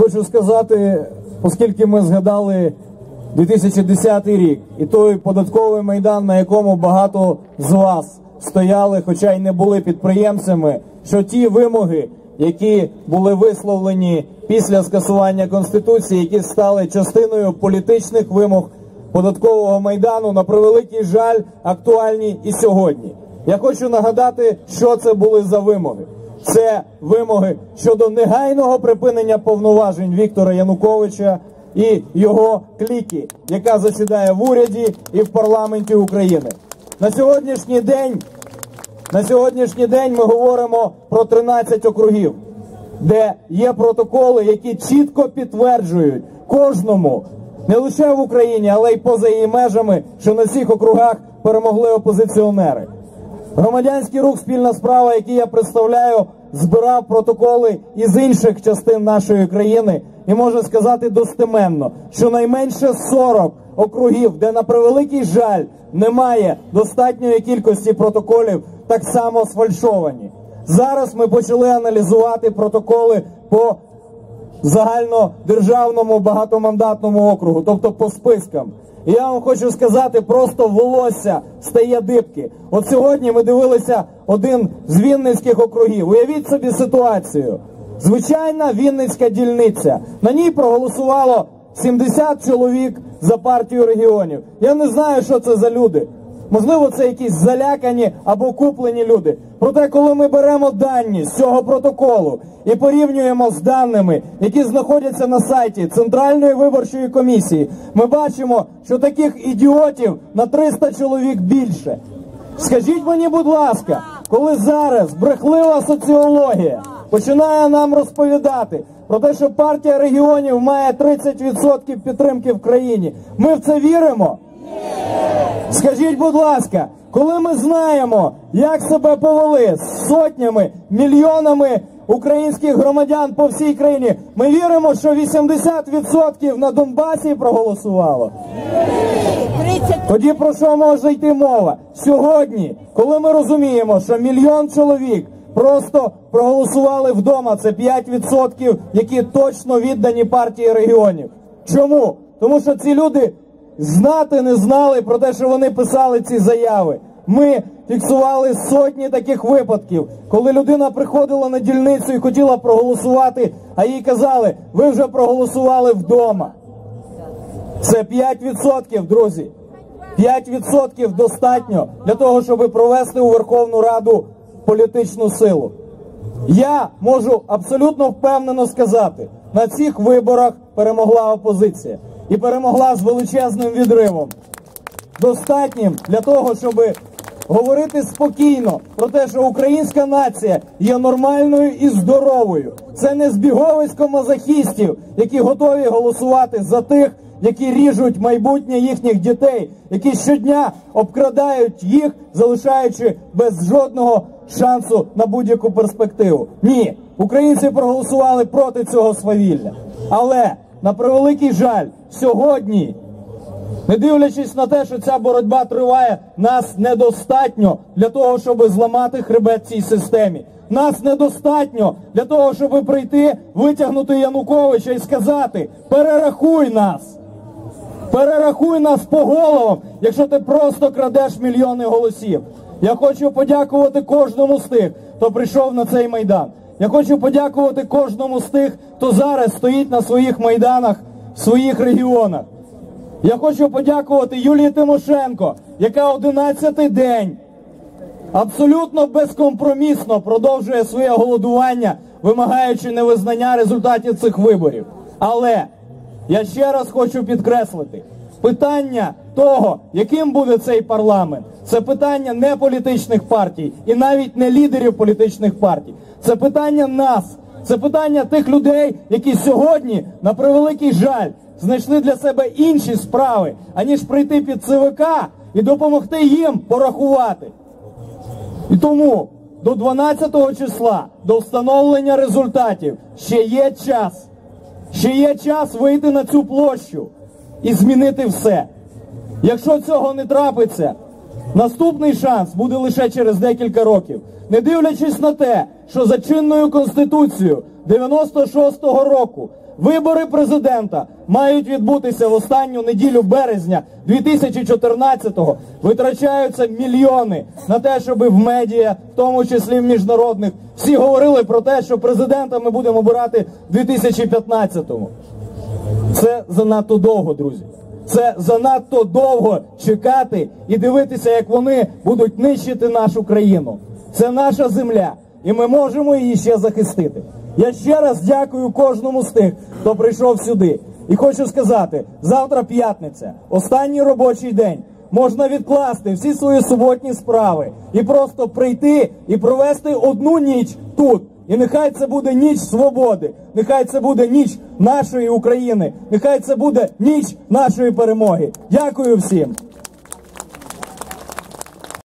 хочу сказати, оскільки ми згадали 2010 рік і той податковий майдан, на якому багато з вас стояли, хоча й не були підприємцями, що ті вимоги, які були висловлені після скасування конституції, які стали частиною політичних вимог податкового майдану, на превеликий жаль, актуальні і сьогодні. Я хочу нагадати, що це були за вимоги. Це вимоги щодо негайного припинення повноважень Віктора Януковича і його кліки, яка засідає в уряді і в парламенті України. На сьогоднішній день, на сьогоднішній день ми говоримо про 13 округів, де є протоколи, які чітко підтверджують кожному, не лише в Україні, але й поза її межами, що на всіх округах перемогли опозиціонери. Громадянський рух спільна справа, який я представляю, збирав протоколи із інших частин нашої країни і можу сказати достеменно, що найменше 40 округів, де на превеликий жаль немає достатньої кількості протоколів, так само сфальшовані. Зараз ми почали аналізувати протоколи по загальнодержавному багатомандатному округу, тобто по спискам. І я вам хочу сказати, просто волосся стає дибки. От сьогодні ми дивилися один з Вінницьких округів. Уявіть собі ситуацію. Звичайна Вінницька дільниця. На ній проголосувало 70 чоловік за партію регіонів. Я не знаю, що це за люди. Можливо, це якісь залякані або куплені люди. Проте, коли ми беремо дані з цього протоколу і порівнюємо з даними, які знаходяться на сайті Центральної виборчої комісії, ми бачимо, що таких ідіотів на 300 чоловік більше. Скажіть мені, будь ласка, коли зараз брехлива соціологія починає нам розповідати про те, що партія регіонів має 30% підтримки в країні, ми в це віримо? Скажіть, будь ласка, коли ми знаємо, як себе повели з сотнями, мільйонами українських громадян по всій країні, ми віримо, що 80% на Донбасі проголосувало. Тоді про що може йти мова? Сьогодні, коли ми розуміємо, що мільйон чоловік просто проголосували вдома, це 5%, які точно віддані партії регіонів. Чому? Тому що ці люди знати не знали про те, що вони писали ці заяви. Ми фіксували сотні таких випадків, коли людина приходила на дільницю і хотіла проголосувати, а їй казали, ви вже проголосували вдома. Це 5%, друзі. 5% достатньо для того, щоб провести у Верховну Раду політичну силу. Я можу абсолютно впевнено сказати, на цих виборах перемогла опозиція і перемогла з величезним відривом. Достатнім для того, щоб говорити спокійно про те, що українська нація є нормальною і здоровою. Це не збіговисько мазохістів, які готові голосувати за тих, які ріжуть майбутнє їхніх дітей, які щодня обкрадають їх, залишаючи без жодного шансу на будь-яку перспективу. Ні, українці проголосували проти цього свавілля. Але на превеликий жаль, сьогодні, не дивлячись на те, що ця боротьба триває, нас недостатньо для того, щоб зламати хребет цій системі. Нас недостатньо для того, щоб прийти, витягнути Януковича і сказати: перерахуй нас. Перерахуй нас по головам, якщо ти просто крадеш мільйони голосів. Я хочу подякувати кожному з тих, хто прийшов на цей майдан. Я хочу подякувати кожному з тих, хто зараз стоїть на своїх майданах в своїх регіонах. Я хочу подякувати Юлії Тимошенко, яка 11-й день абсолютно безкомпромісно продовжує своє голодування, вимагаючи невизнання результатів цих виборів. Але я ще раз хочу підкреслити, питання того, яким буде цей парламент, це питання не політичних партій і навіть не лідерів політичних партій. Це питання нас, це питання тих людей, які сьогодні, на превеликий жаль, знайшли для себе інші справи, аніж прийти під ЦВК і допомогти їм порахувати. І тому до 12 числа, до встановлення результатів, ще є час. Ще є час вийти на цю площу і змінити все. Якщо цього не трапиться, наступний шанс буде лише через декілька років. Не дивлячись на те, що за чинною конституцією 96-го року Вибори президента мають відбутися в останню неділю березня 2014-го. Витрачаються мільйони на те, щоб в медіа, в тому числі в міжнародних, всі говорили про те, що президента ми будемо обирати в 2015-му. Це занадто довго, друзі. Це занадто довго чекати і дивитися, як вони будуть нищити нашу країну. Це наша земля, і ми можемо її ще захистити. Я ще раз дякую кожному з тих, хто прийшов сюди. І хочу сказати: завтра п'ятниця, останній робочий день. Можна відкласти всі свої суботні справи і просто прийти і провести одну ніч тут. І нехай це буде ніч свободи, нехай це буде ніч нашої України, нехай це буде ніч нашої перемоги. Дякую всім.